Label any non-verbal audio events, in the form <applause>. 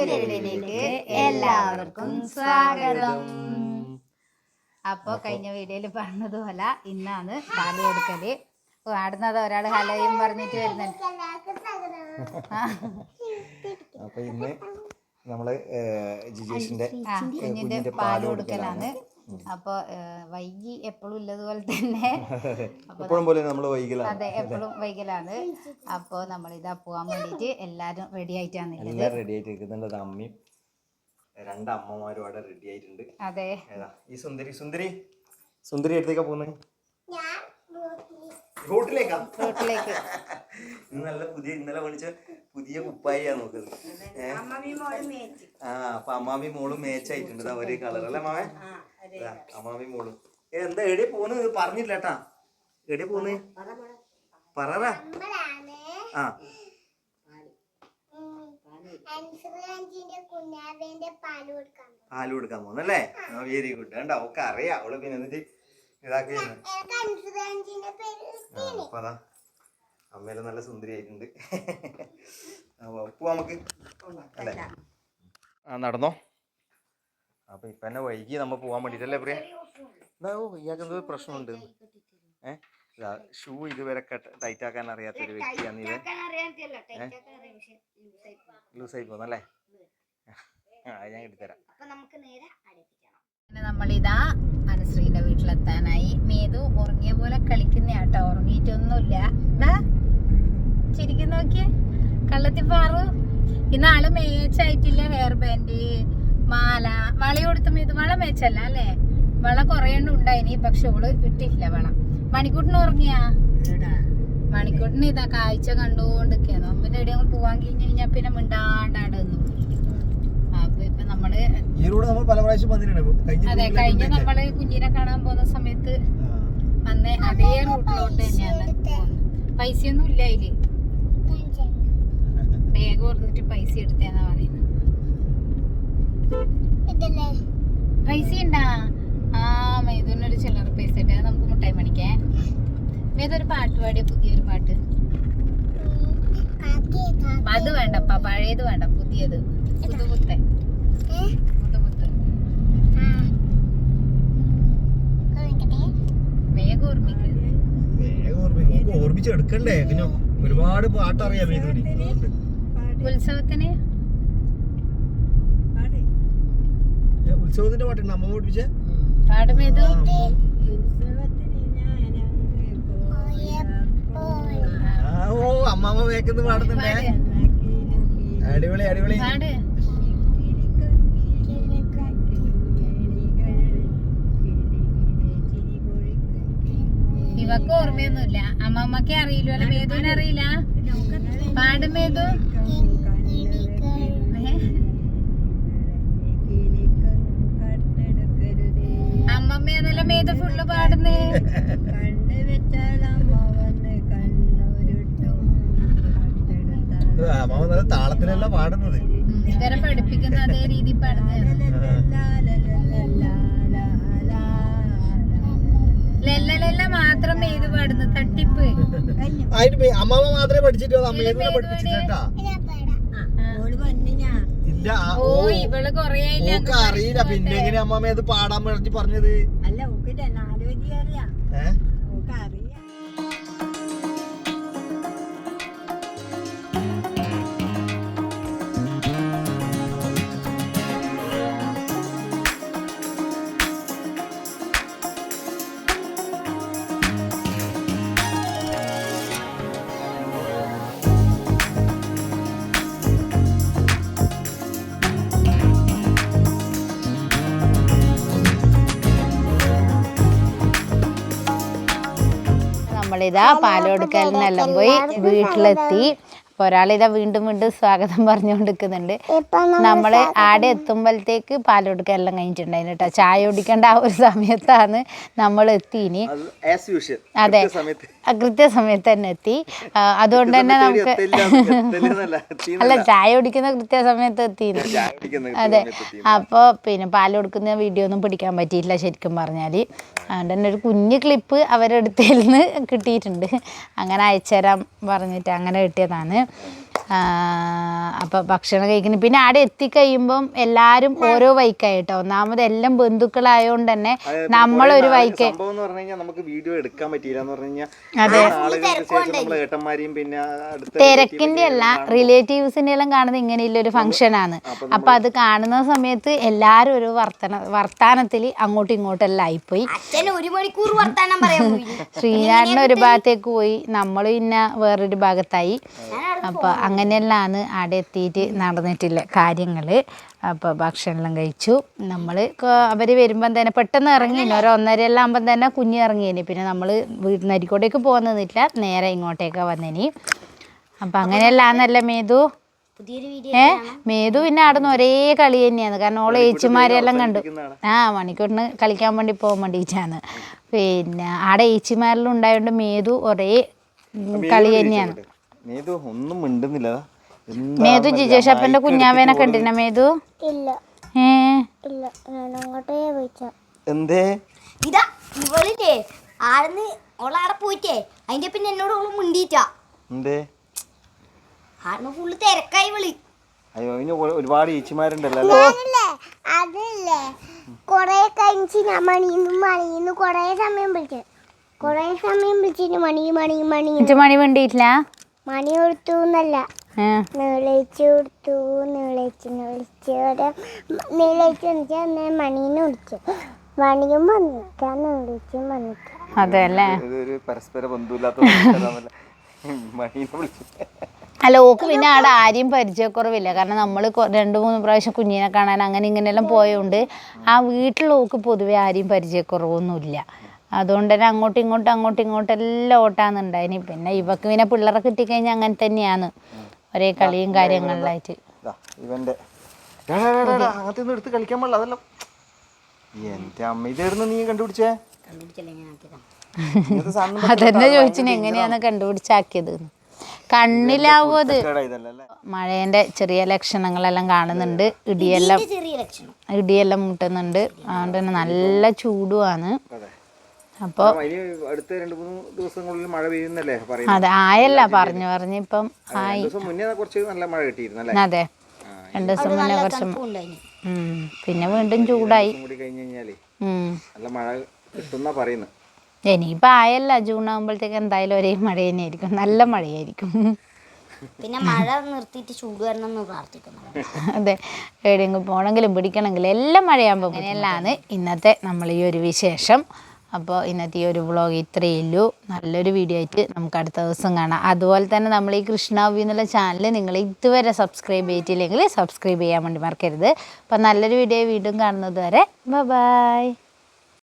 പുതിയൊരു എല്ലാവർക്കും സ്വാഗതം. അപ്പോൾ കഴിഞ്ഞ വീഡിയോയിൽ പറഞ്ഞതുപോലെ ഇന്നാണ് പാൽ കൊടുക്കൽ. പാടുന്നത് ഒരാൾ ഹലയും പറഞ്ഞിട്ട് വരുന്നുണ്ട്. അപ്പൊ ഇന്ന് നമ്മൾ ജിജേഷിന്റെ പാൽ കൊടുക്കലാണ്. അപ്പോൾ വൈകി <laughs> എപ്പോഴും ഉള്ളതുപോലെ തന്നെ. എപ്പോഴും പോലെ നമ്മൾ വൈകലാണ്. അതെ എപ്പോഴും വൈകലാണ്. അപ്പൊ നമ്മൾ ഇതാ പോവാൻ വേണ്ടിട്ട് എല്ലാരും റെഡി ആയിട്ടാണ് ഉള്ളത് എല്ലാം റെഡി ആയിട്ട് നിൽക്കുന്നുണ്ട് അമ്മയും രണ്ട് അമ്മമാരും അവിടെ റെഡി ആയിട്ടുണ്ട്. അതെ. ഏതാ? ഈ സുന്ദരി സുന്ദരി. സുന്ദരി എടുത്തേക്കാ പോകുന്നത് റോട്ടിലേക്കാ? റോട്ടിലേക്ക്. <laughs> ഇന്ന് നല്ല പുതിയ ഇന്നലെ മേടിച്ച പുതിയ കുപ്പായിയാ നോക്കുന്നത്? ആ അപ്പൊ അമ്മാമി മോളും മേച്ചായിട്ടുണ്ട്. ആയിട്ടുണ്ട് ഒരേ കളർ അല്ലേ മാമേ അമ്മാമി മോളും. ഏ, എന്താ എടി പോന്ന്? പറഞ്ഞില്ല കേട്ടാ. എവിടെ പോന്ന്? പറ ആ. പാൽ കൊടുക്കാൻ പോകുന്നല്ലേ വെരി ഗുഡ്. കണ്ടോ? ഒക്കെ അറിയാം അവൾ പിന്നെ എന്നിട്ട് ഇതാക്കി അപ്പൊ അതാ അമ്മയെല്ലാം നല്ല സുന്ദരി ആയിട്ടുണ്ട് അപ്പൊ പോവാ നമുക്ക്. അല്ലേ? ആ നടന്നോ? അപ്പൊ ഇപ്പൊ എന്നെ വൈകി നമ്മ പോവാൻ വേണ്ടിട്ടല്ലേ പ്രിയ? എന്താ ഓ ഇയാൾക്ക് എന്തോ പ്രശ്നമുണ്ട്. ഏ? ഷൂ ഇതുവരെ ടൈറ്റ് ആക്കാൻ അറിയാത്ത ഒരു വ്യക്തിയാണ് ഇത് ലൂസായി പോന്നല്ലേ? ആ ഞാൻ എടുത്തുതരാം അങ്ങനെ നമ്മളിതാ അനുശ്രീന്റെ വീട്ടിലെത്താനായി. മേതു ഉറങ്ങിയ പോലെ കളിക്കുന്ന കേട്ടോ ഉറങ്ങിയിട്ടൊന്നുമില്ല. എന്താ ചിരിക്കുന്ന നോക്കിയേ. കള്ളത്തി പാറു. ഇന്ന് ആൾ മേച്ചായിട്ടില്ല. ഹെയർ ബാൻഡ് മാല വള കൊടുത്ത മേതു. വള മേച്ചല്ല അല്ലേ? വള കുറേ എണ്ണം ഉണ്ടായിനി പക്ഷെ ഓൾ ഇട്ടില്ല വള. മണിക്കൂട്ടിന് ഉറങ്ങിയാ? മണിക്കൂട്ടിന് ഇതാ കാഴ്ച കണ്ടുകൊണ്ടിരിക്കുന്നു അമ്മന്റെ എവിടെയെങ്കിലും പോവാൻ കഴിഞ്ഞ് കഴിഞ്ഞാൽ പിന്നെ മിണ്ടാണ്ടാണ്ട് നിന്നു. റോഡ് നമ്മൾ പല പ്രാവശ്യം വന്നിട്ടുണ്ട്. അതെ കഴിഞ്ഞ നമ്മൾ കുഞ്ഞിനെ കാണാൻ പോകുന്ന സമയത്ത് അന്ന് അതേ റൂട്ടിലോട്ട് തന്നെയാണ്. പോകുന്നത് പൈസയൊന്നും ഇല്ല അതിൽ. ബാഗ് ഓർന്നിട്ട് പൈസ എടുത്തേന്നാ പറയുന്നത് പൈസ ഉണ്ടാ ആ മേതുവിനൊരു ചില്ലറ പൈസ ഇട്ട് നമുക്ക് മുട്ടായി മണിക്കേ മേതൊരു പാട്ട് പാടിയ? പുതിയൊരു പാട്ട്. അത് വേണ്ടപ്പാ പഴയത് വേണ്ട പുതിയത്. പുതുപുത്തൻ ഓർമ്മിച്ചെടുക്കണ്ടേ പിന്നെ ഒരുപാട് പാട്ടറിയാം മേധുവിന് അതുകൊണ്ട്. ഉത്സവത്തിന്? ഉത്സവത്തിന്റെ പാട്ടുണ്ട്. അമ്മ പഠിപ്പിച്ചേ? ഓ അമ്മാമ്മ വേക്കുന്ന പാടുന്നുണ്ടേ. അടിപൊളി അടിപൊളി. ഇവക്ക് ഓർമ്മയൊന്നുമില്ല. അമ്മമ്മക്കേ അറിയില്ല മേതുവിനെ അറിയില്ല. പാടുമേതു അമ്മമ്മയെന്നല്ല മേതു. ഫുള്ള് പാടുന്നേ. അമ്മ നല്ല താളത്തിലല്ല പാടുന്നത്. ഇവരെ പഠിപ്പിക്കുന്ന അതേ രീതി പാടുന്നതാണ് അതിന് അമ്മാമ്മ മാത്രമേ പഠിച്ചിട്ടുള്ളൂ അമ്മയെ പഠിപ്പിച്ചിട്ടാ ഇല്ല ഓ ഓ. ഇവൾ കൊറേ ഓക്ക് അറിയില്ല. പിന്നെ എങ്ങനെ അമ്മമ്മ അത് പാടാൻ പറഞ്ഞു പറഞ്ഞത്? അല്ല അറിയാം ഏഹ് നമ്മളിതാ പാലോടുക്കലിനെല്ലാം പോയി വീട്ടിലെത്തി. അപ്പൊ ഒരാളിതാ വീണ്ടും വീണ്ടും സ്വാഗതം പറഞ്ഞുകൊണ്ടിരിക്കുന്നുണ്ട്. നമ്മൾ ആടെ എത്തുമ്പോഴത്തേക്ക് പാലോടുക്കലെല്ലാം കഴിഞ്ഞിട്ടുണ്ടായിരുന്നു കേട്ടോ. ചായ കുടിക്കേണ്ട ആ ഒരു സമയത്താണ് നമ്മൾ എത്തിയിനി ആസ് യൂഷ്വൽ അതെ. കൃത്യസമയത്ത് തന്നെ എത്തി അതുകൊണ്ട് തന്നെ നമുക്ക് അല്ല ചായ കുടിക്കുന്ന കൃത്യസമയത്ത് എത്തി അതെ. അപ്പോൾ പിന്നെ പാൽ കൊടുക്കുന്ന വീഡിയോ ഒന്നും പിടിക്കാൻ പറ്റിയില്ല ശരിക്കും പറഞ്ഞാൽ അതുകൊണ്ട് തന്നെ ഒരു കുഞ്ഞു ക്ലിപ്പ് അവരെടുത്തതിൽ നിന്ന് കിട്ടിയിട്ടുണ്ട്. അങ്ങനെ അയച്ചുതരാൻ പറഞ്ഞിട്ട് അങ്ങനെ കിട്ടിയതാണ്. അപ്പം ഭക്ഷണം കഴിക്കുന്നു പിന്നെ അവിടെ എത്തിക്കഴിയുമ്പം എല്ലാവരും ഓരോ വൈക്കായിട്ടോ. ഒന്നാമത് എല്ലാം ബന്ധുക്കളായതുകൊണ്ട് തന്നെ നമ്മളൊരു വൈക്ക് സംഭവം എന്ന് പറഞ്ഞു നമുക്ക് വീഡിയോ എടുക്കാൻ പറ്റിയില്ല തിരക്കിന്റെ അല്ല റിലേറ്റീവ്സിന്റെ എല്ലാം കാണുന്നത് ഇങ്ങനെയുള്ള ഒരു ഫംഗ്ഷനാണ് അപ്പൊ അത് കാണുന്ന സമയത്ത് എല്ലാരും ഒരു വർത്തന വർത്താനത്തിൽ അങ്ങോട്ടും ഇങ്ങോട്ടും എല്ലാം ആയിപ്പോയി. അച്ഛൻ ഒരു ഭാഗത്തേക്ക് പോയി. നമ്മൾ പിന്നെ വേറൊരു ഭാഗത്തായി. അപ്പോൾ അങ്ങനെയെല്ലാമാണ് അവിടെ എത്തിയിട്ട് നടന്നിട്ടില്ല കാര്യങ്ങൾ അപ്പോൾ ഭക്ഷണമെല്ലാം കഴിച്ചു. നമ്മൾ അവർ വരുമ്പം തന്നെ പെട്ടെന്ന് ഇറങ്ങി. ഒരു ഒന്നര എല്ലാം ആകുമ്പം തന്നെ കുഞ്ഞ് ഇറങ്ങിയേനി. പിന്നെ നമ്മൾ വീട്ടിൽ നരിക്കോട്ടേക്ക് പോകുന്നതില്ല നേരെ ഇങ്ങോട്ടേക്കാണ് വന്നേനി. അപ്പം അങ്ങനെയല്ലാന്നല്ല മേതു? ഏ? മേതു പിന്നെ അവിടെ നിന്ന് ഒരേ കളി തന്നെയാണ്. കാരണം ഓളെ ഏച്ചിമാരെല്ലാം കണ്ടു. ആ മണിക്കൂറിന് കളിക്കാൻ വേണ്ടി പോകാൻ വേണ്ടിയിട്ടാണ്. പിന്നെ ആടെ ഏച്ചിമാരെല്ലാം ഉണ്ടായതുകൊണ്ട് മേതു ഒരേ കളി തന്നെയാണ്. നീതു ഒന്നും മിണ്ടുന്നില്ല. മേതു ജിജേഷപ്പന്റെ കുഞ്ഞാവേനെ കണ്ടിന മേതു? ഇല്ല. ഏ? ഇല്ല. ഞാൻ അങ്ങോട്ടേ പോയിച്ച. എന്തേ? ഇതാ ഇവളില്ലേ? ആടുന്ന് ഓളാടെ പോയിട്ടേ. അതിന്റെ പിന്നെ എന്നോട് ഓൾ മിണ്ടിയിട്ടാ എന്തേ? ആടുന്ന് ഫുള്ള് തിരക്കായി വിളി അയ്യോ ഇനി ഒരു- ഒരുപാട് ഈച്ചിമാരുണ്ടല്ലോ അല്ലേ? അതല്ലേ. കൊറേ കഴിഞ്ഞ് ഞാൻ മണിന്ന് മണിന്ന് കൊറേ സമയം വിളിച്ചു. കൊറേ സമയം വിളിച്ചിട്ട് മണി മണി മണി മണി വേണ്ടിയിട്ടില്ല മണി കൊടുത്തു എന്നല്ല. നിളച്ചു നീളയിച്ച് കൊടുത്തു നിളച്ച് നീളിച്ച് ഒരു നീളയിച്ച് വെച്ചാൽ മണീനെ വിളിച്ചു. മണിയും വന്നിക്കാം നീളിച്ചും വന്നിക്കാം അതെ അല്ലേ? പരസ്പര അല്ല ഓക്ക് പിന്നെ അവിടെ ആരെയും പരിചയക്കുറവില്ല. കാരണം നമ്മൾ രണ്ട് മൂന്ന് പ്രാവശ്യം കുഞ്ഞിനെ കാണാൻ അങ്ങനെ ഇങ്ങനെയെല്ലാം പോയതുകൊണ്ട് ആ വീട്ടിൽ ഓക്ക് പൊതുവെ ആരെയും പരിചയക്കുറവൊന്നുമില്ല. അതുകൊണ്ട് തന്നെ അങ്ങോട്ടും ഇങ്ങോട്ടും അങ്ങോട്ടും ഇങ്ങോട്ടും എല്ലാം ഓട്ടാന്നുണ്ടായിന്. പിന്നെ ഇവക്ക് പിന്നെ പിള്ളേരെ കിട്ടിക്കഴിഞ്ഞാൽ അങ്ങനെ തന്നെയാണ്. ഒരേ കളിയും കാര്യങ്ങളിലായിട്ട്. ദാ, ഇവന്റെ ഡാ, ഡാ, ഡാ, ഡാ, ഡാ, അങ്ങനത്തെ ഒന്നും എടുത്ത് കളിക്കാൻ പാടില്ല. അതെല്ലാം എന്റെ അമ്മ നീ കണ്ടുപിടിച്ചേ? കണ്ടുപിടിച്ചല്ലേ ഞാൻ ആക്കിയതാ? ഇങ്ങനത്തെ സാധനം അതന്നെ ചോദിച്ചിന് എങ്ങനെയാണ് കണ്ടുപിടിച്ചാക്കിയത് കണ്ണിലാവും അത് മഴേന്റെ ചെറിയ ലക്ഷണങ്ങളെല്ലാം കാണുന്നുണ്ട്. ഇടിയെല്ലാം ചെറിയ ലക്ഷണം. ഇടിയെല്ലാം മുട്ടുന്നുണ്ട്. അതുകൊണ്ട് തന്നെ നല്ല ചൂടുമാണ്. അപ്പോൾ അടുത്ത രണ്ട് മൂന്ന് ദിവസങ്ങളിൽ മഴ പെയ്യുന്നല്ലേ അതെ ആയല്ല പറഞ്ഞു പറഞ്ഞ് ഇപ്പം ആയി. മുന്നേ കുറച്ച് നല്ല മഴ കിട്ടിയിരുന്നല്ലേ അതെ രണ്ട് ദിവസം മുന്നേ കുറച്ച് പിന്നെ വീണ്ടും ചൂടായി. ഇനിയിപ്പോ നല്ല മഴ കിട്ടുന്ന പറയുന്നത് ഇനിയിപ്പോൾ ആയല്ല ജൂൺ ആകുമ്പോഴത്തേക്ക് എന്തായാലും ഒരേ മഴ തന്നെയായിരിക്കും നല്ല മഴയായിരിക്കും. പിന്നെ മഴ നിർത്തിയിട്ട് ചൂട് വരണം പ്രാർത്ഥിക്കുന്നു. അതെ എവിടെയെങ്കിലും പോകണമെങ്കിലും പിടിക്കണമെങ്കിലും എല്ലാം മഴയാകുമ്പോൾ അങ്ങനെയല്ലാണ് ഇന്നത്തെ നമ്മൾ ഈ ഒരു വിശേഷം അപ്പോൾ ഇന്നത്തെ ഈ ഒരു വ്ളോഗ് ഇത്രയേ ഉള്ളൂ. നല്ലൊരു വീഡിയോ ആയിട്ട് നമുക്ക് അടുത്ത ദിവസം കാണാം. അതുപോലെ തന്നെ നമ്മൾ ഈ കൃഷ്ണാവ്യൂ എന്നുള്ള ചാനൽ നിങ്ങൾ ഇതുവരെ സബ്സ്ക്രൈബ് ചെയ്തിട്ടില്ലെങ്കിൽ സബ്സ്ക്രൈബ് ചെയ്യാൻ വേണ്ടി മറക്കരുത്. അപ്പോൾ നല്ലൊരു വീഡിയോ വീണ്ടും കാണുന്നത് വരെ ബൈ